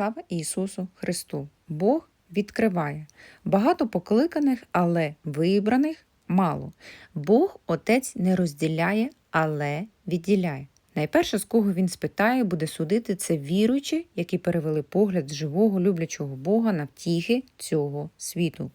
Слава Ісусу Христу! Бог відкриває. Багато покликаних, але вибраних мало. Бог Отець не розділяє, але відділяє. Найперше, з кого він спитає, буде судити це віруючі, які перевели погляд з живого, люблячого Бога на втіхи цього світу.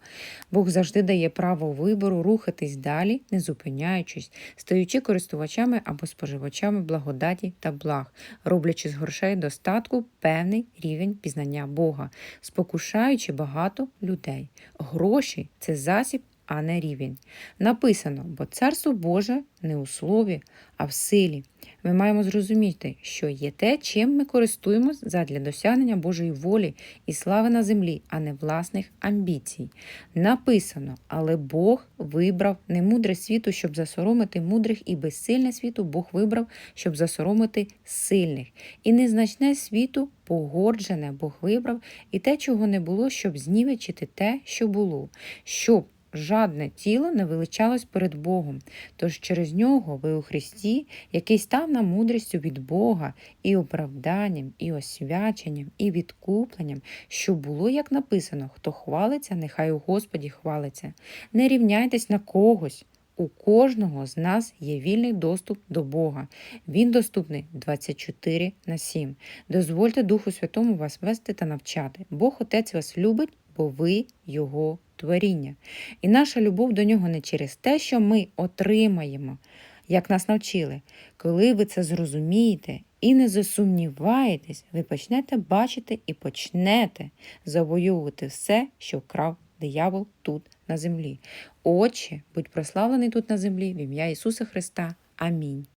Бог завжди дає право вибору рухатись далі, не зупиняючись, стаючи користувачами або споживачами благодаті та благ, роблячи з грошей достатку певний рівень пізнання Бога, спокушаючи багато людей. Гроші це засіб. А не рівень. Написано, бо царство Боже не у слові, а в силі. Ми маємо зрозуміти, що є те, чим ми користуємось задля досягнення Божої волі і слави на землі, а не власних амбіцій. Написано, але Бог вибрав не мудре світу, щоб засоромити мудрих, і безсильне світу Бог вибрав, щоб засоромити сильних. І незначне світу погоджене Бог вибрав, і те, чого не було, щоб знівечити те, що було, щоб жадне тіло не величалось перед Богом. Тож через нього ви у Христі, який став нам мудрістю від Бога, і оправданням, і освяченням, і відкупленням, що було, як написано, хто хвалиться, нехай у Господі хвалиться. Не рівняйтесь на когось. У кожного з нас є вільний доступ до Бога. Він доступний 24 на 7. Дозвольте Духу Святому вас вести та навчати. Бог Отець вас любить, бо ви Його творіння. І наша любов до нього не через те, що ми отримаємо, як нас навчили. Коли ви це зрозумієте і не засумніваєтесь, ви почнете бачити і почнете завоювати все, що вкрав диявол тут на землі. Отче, будь прославлений тут на землі в ім'я Ісуса Христа. Амінь.